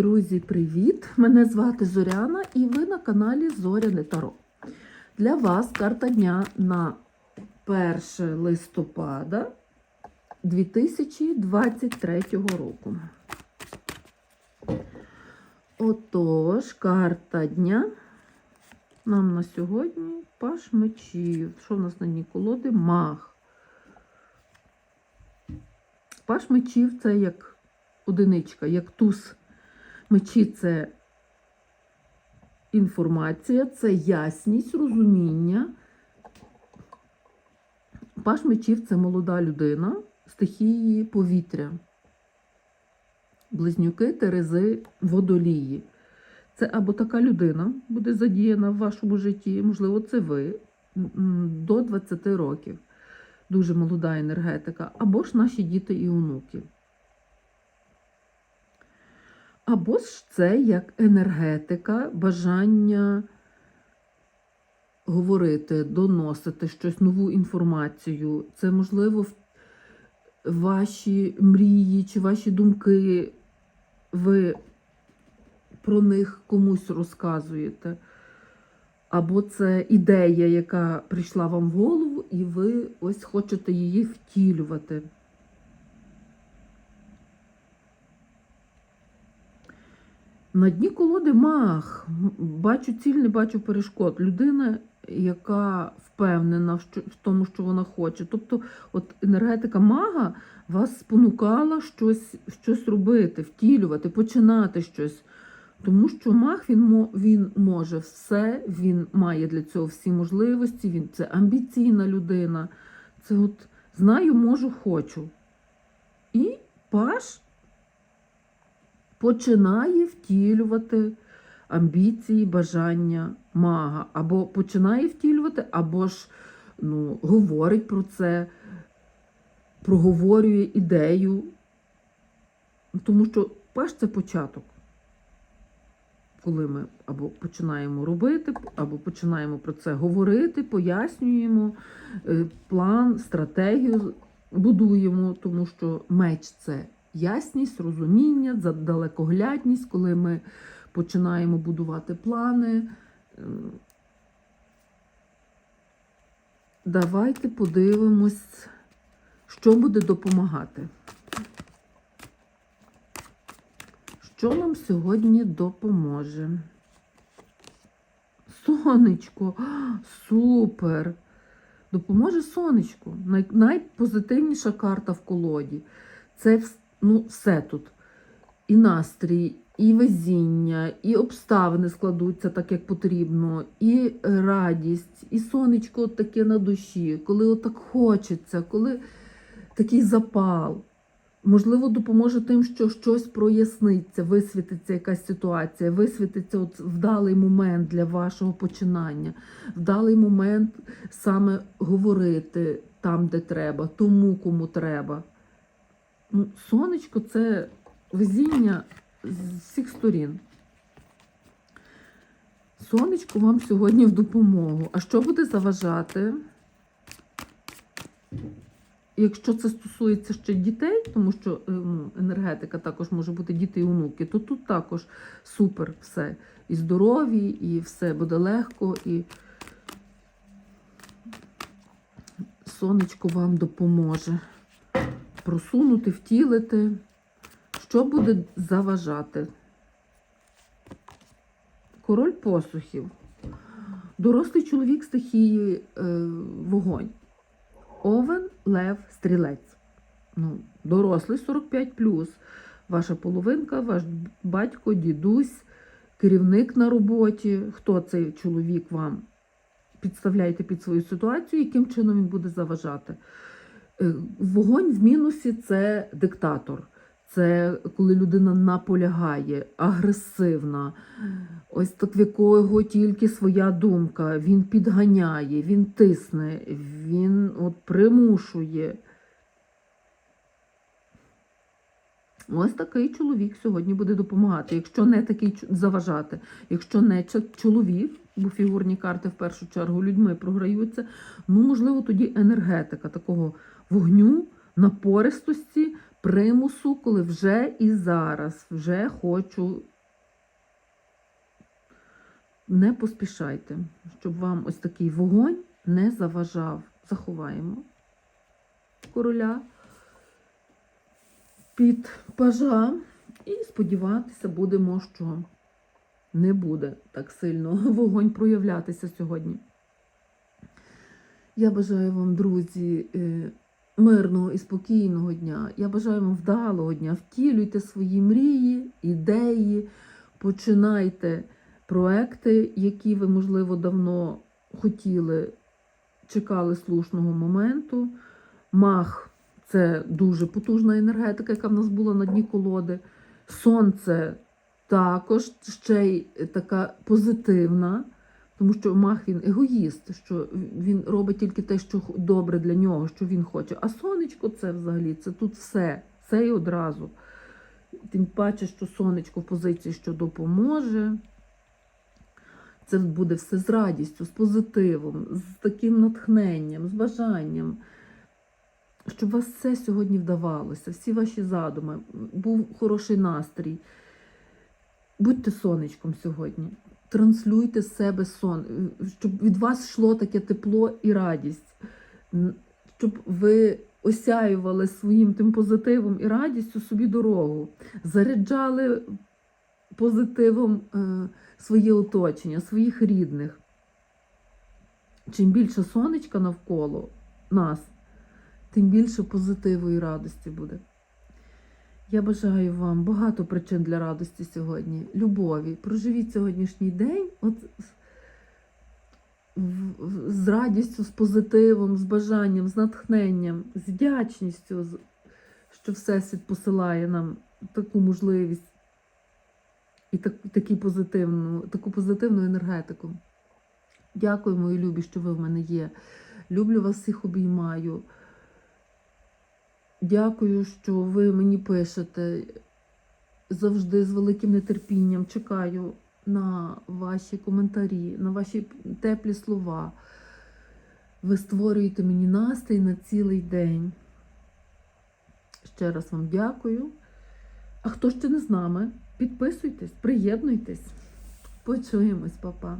Друзі, привіт! Мене звати Зоряна і ви на каналі Зоряне Таро. Для вас карта дня на 1 листопада 2023 року. Отож, карта дня нам на сьогодні паш мечів. Що в нас на дні колоди? Мах. Паш мечів це як одиничка, як туз. Мечі це інформація, це ясність, розуміння. Паш мечів це молода людина, стихії повітря. Близнюки, терези, водолії. Це або така людина буде задіяна в вашому житті, можливо, це ви до 20 років. Дуже молода енергетика, або ж наші діти і онуки. Або ж це як енергетика, бажання говорити, доносити щось, нову інформацію. Це, можливо, ваші мрії чи ваші думки, ви про них комусь розказуєте. Або це ідея, яка прийшла вам в голову, і ви ось хочете її втілювати. На дні колоди мах. Бачу ціль, не бачу перешкод. Людина, яка впевнена в тому, що вона хоче. Тобто, от енергетика мага вас спонукала щось, щось робити, втілювати, починати щось. Тому що маг він, він може все, він має для цього всі можливості, він це амбіційна людина. Це от знаю, можу, хочу. І паш починає втілювати амбіції, бажання мага. Або починає втілювати, або ж ну, говорить про це, проговорює ідею. Тому що паш це початок. Коли ми або починаємо робити, або починаємо про це говорити, пояснюємо е, план, стратегію будуємо, тому що меч це ясність, розуміння, далекоглядність, коли ми починаємо будувати плани. Е, Давайте подивимось, що буде допомагати. Що нам сьогодні допоможе? Сонечко, супер! Допоможе сонечко. Най- найпозитивніша карта в колоді. Це ну, все тут. І настрій, і везіння, і обставини складуться так, як потрібно, і радість, і сонечко от таке на душі, коли отак хочеться, коли такий запал. Можливо, допоможе тим, що щось проясниться, висвітиться якась ситуація, висвітиться от вдалий момент для вашого починання, вдалий момент саме говорити там, де треба, тому, кому треба. Ну, Сонечко це везіння з всіх сторін. Сонечко вам сьогодні в допомогу. А що буде заважати? Якщо це стосується ще дітей, тому що ем, енергетика також може бути діти і онуки, то тут також супер все. І здорові, і все буде легко, і сонечко вам допоможе просунути, втілити. Що буде заважати? Король посухів. Дорослий чоловік стихії е, вогонь. Овен, лев, стрілець. Ну, дорослий 45 Ваша половинка, ваш батько, дідусь, керівник на роботі. Хто цей чоловік вам? Підставляйте під свою ситуацію, яким чином він буде заважати. Е, Вогонь в мінусі це диктатор. Це коли людина наполягає, агресивна, ось так в якого тільки своя думка. Він підганяє, він тисне, він от примушує. Ось такий чоловік сьогодні буде допомагати. Якщо не такий заважати, якщо не чоловік, бо фігурні карти в першу чергу людьми програються, ну можливо тоді енергетика такого вогню, напористості, примусу, коли вже і зараз вже хочу не поспішайте, щоб вам ось такий вогонь не заважав. Заховаємо короля під пажа і сподіватися будемо, що не буде так сильно вогонь проявлятися сьогодні. Я бажаю вам, друзі, е, мирного і спокійного дня. Я бажаю вам вдалого дня. Втілюйте свої мрії, ідеї, починайте проекти, які ви, можливо, давно хотіли, чекали слушного моменту. Мах це дуже потужна енергетика, яка в нас була на дні колоди. Сонце також ще й така позитивна, тому що мах він егоїст, що він робить тільки те, що добре для нього, що він хоче. А сонечко це взагалі, це тут все, все і одразу. Тим паче, що сонечко в позиції, що допоможе. Це буде все з радістю, з позитивом, з таким натхненням, з бажанням. Щоб вас все сьогодні вдавалося, всі ваші задуми, був хороший настрій. Будьте сонечком сьогодні. Транслюйте з себе сон, щоб від вас йшло таке тепло і радість, щоб ви осяювали своїм тим позитивом і радістю собі дорогу, заряджали позитивом е, своє оточення, своїх рідних. Чим більше сонечка навколо нас, тим більше позитиву і радості буде. Я бажаю вам багато причин для радості сьогодні, любові. Проживіть сьогоднішній день от з- радістю, з позитивом, з бажанням, з натхненням, з вдячністю, що Всесвіт посилає нам таку можливість і так, такі позитивну, таку позитивну енергетику. Дякую, мої любі, що ви в мене є. Люблю вас всіх обіймаю. Дякую, що ви мені пишете. Завжди з великим нетерпінням чекаю на ваші коментарі, на ваші теплі слова. Ви створюєте мені настрій на цілий день. Ще раз вам дякую. А хто ще не з нами, підписуйтесь, приєднуйтесь. Почуємось, папа.